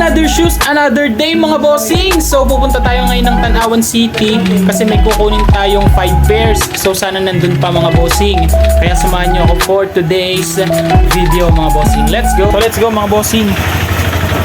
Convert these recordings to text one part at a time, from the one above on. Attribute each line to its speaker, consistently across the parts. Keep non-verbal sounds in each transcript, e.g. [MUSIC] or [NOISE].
Speaker 1: Another shoes, another day mga bossing. So pupunta tayo ngayon ng Tanawan City kasi may kukunin tayong 5 pairs. So sana nandun pa mga bossing. Kaya samahan niyo ako for today's video mga bossing. Let's go. So let's go mga bossing.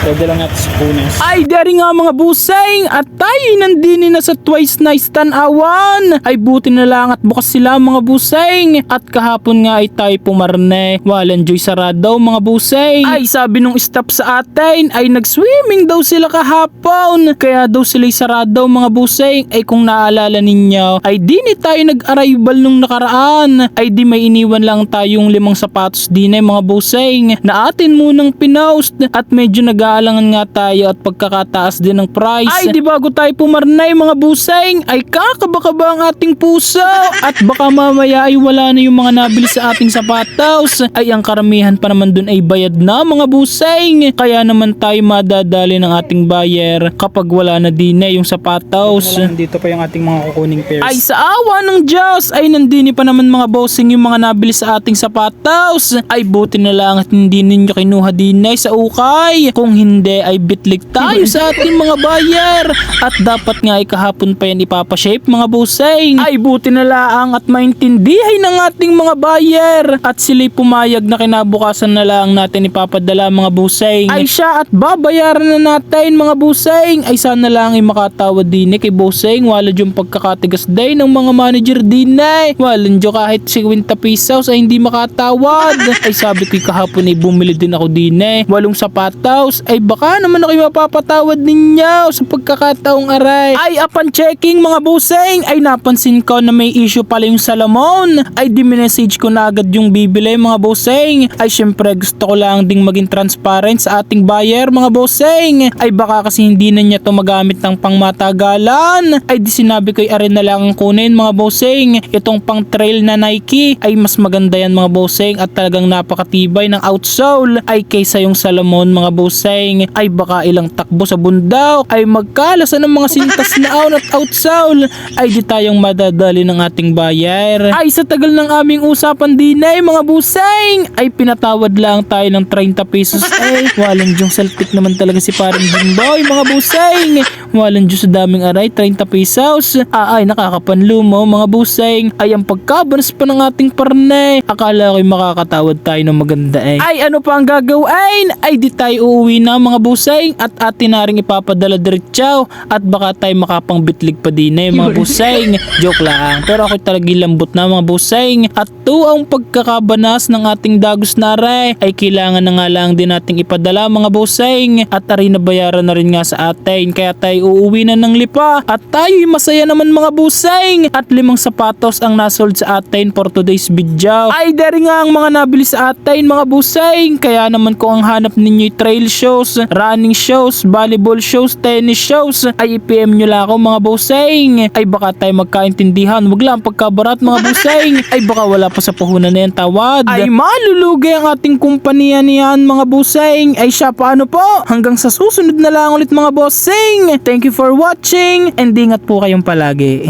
Speaker 1: Pwede lang sa punas. Ay, dari nga mga buseng! At tayo nandini na sa Twice Nice Tanawan! Ay buti na lang at bukas sila mga buseng! At kahapon nga ay tayo pumarne. Walang joy sarado mga buseng! Ay, sabi nung staff sa atin ay nag-swimming daw sila kahapon. Kaya daw sila'y sarado mga buseng. Ay kung naalala ninyo, ay di ni tayo nag-arrival nung nakaraan. Ay di may iniwan lang tayong limang sapatos din ay mga buseng na atin munang pinost at medyo nag-aalangan nga tayo at pagkakataas din ng price. Ay di bago tayo pumarnay mga buseng ay kakabakaba ang ating puso at baka mamaya ay wala na yung mga nabili sa ating sapatos ay ang karamihan pa naman dun ay bayad na mga buseng kaya naman tayo madadali ng ating buyer kapag wala na din na yung sapatos.
Speaker 2: Nandito pa yung ating mga kukuning pairs.
Speaker 1: Ay sa awa ng Diyos ay nandini pa naman mga bossing yung mga nabili sa ating sapatos. Ay buti na lang at hindi ninyo kinuha din ay sa ukay. Kung hindi ay bitlig tayo sa ating mga buyer. At dapat nga ay kahapon pa yan ipapashape mga bossing. Ay buti na lang at maintindihay ng ating mga buyer. At sila'y pumayag na kinabukasan na lang natin ipapadala mga bossing. Ay siya at babayaran na natin mga bossing. Ay sana lang ay makatawad din eh kay bossing. Wala yung pagkakatigas day ng mga manager din eh. Wala dyan kahit 50 pesos ay hindi makatawad. [LAUGHS] ay sabi ko kahapon ay bumili din ako din eh. Walong sapatos ay baka naman ako mapapatawad ninyo sa pagkakataong aray. Ay upon checking mga bossing ay napansin ko na may issue pala yung salamon. Ay di message ko na agad yung bibili mga bossing. Ay syempre gusto ko lang ding maging transparent sa ating buyer mga bossing. Ay baka kasi hindi na niya to magamit ng pangmatagalan. Ay di sinabi ko ay arin na lang ang kunin mga bossing. Itong pang trail na Nike ay mas maganda yan mga bossing at talagang napakatibay ng outsole ay kaysa yung salamon mga bossing ay baka ilang takbo sa bundok ay magkalasan ng mga sintas na aon at outsole ay di tayong madadali ng ating buyer. Ay sa tagal ng aming usapan din ay mga busing ay pinatawad lang tayo ng 30 pesos ay walang diyong selfie naman talaga si parang Jimboy mga busing walang diyong sa daming aray 30 pesos. Ah, ay nakakapanlumo mga busing ay ang pagkabanas pa ng ating parne. Akala ko'y makakatawad tayo ng maganda eh. Ay ano pa ang gagawin? Ay di tayo uuwi na mga busing at atin na rin ipapadala diretsaw at baka tayo makapangbitlig pa din eh mga busing [LAUGHS] joke lang. Pero ako talaga lambot na mga busing at to ang pagkakabanas ng ating dagos na aray. Ay kailangan na nga lang din nating ipadala mga busing at ari na bayaran na rin nga sa atin. Kaya tayo uuwi na ng lipa. At tayo'y masaya naman mga busing at limang sapatos ang nasold sa atin for today's video. Ay dari nga ang mga nabili sa atin mga busing kaya naman kung ang hanap ninyo trail shows running shows volleyball shows tennis shows ay i-PM nyo lang ako mga busing ay baka tayo magkaintindihan. Wag lang pagkabarat mga busing ay baka wala pa sa puhunan na yan tawad. Ay malulugay ang ating kumpanya niyan mga busing ay siya paano po? Hanggang sa susunod na lang ulit mga bossing thank you for watching and ingat po kayong palagi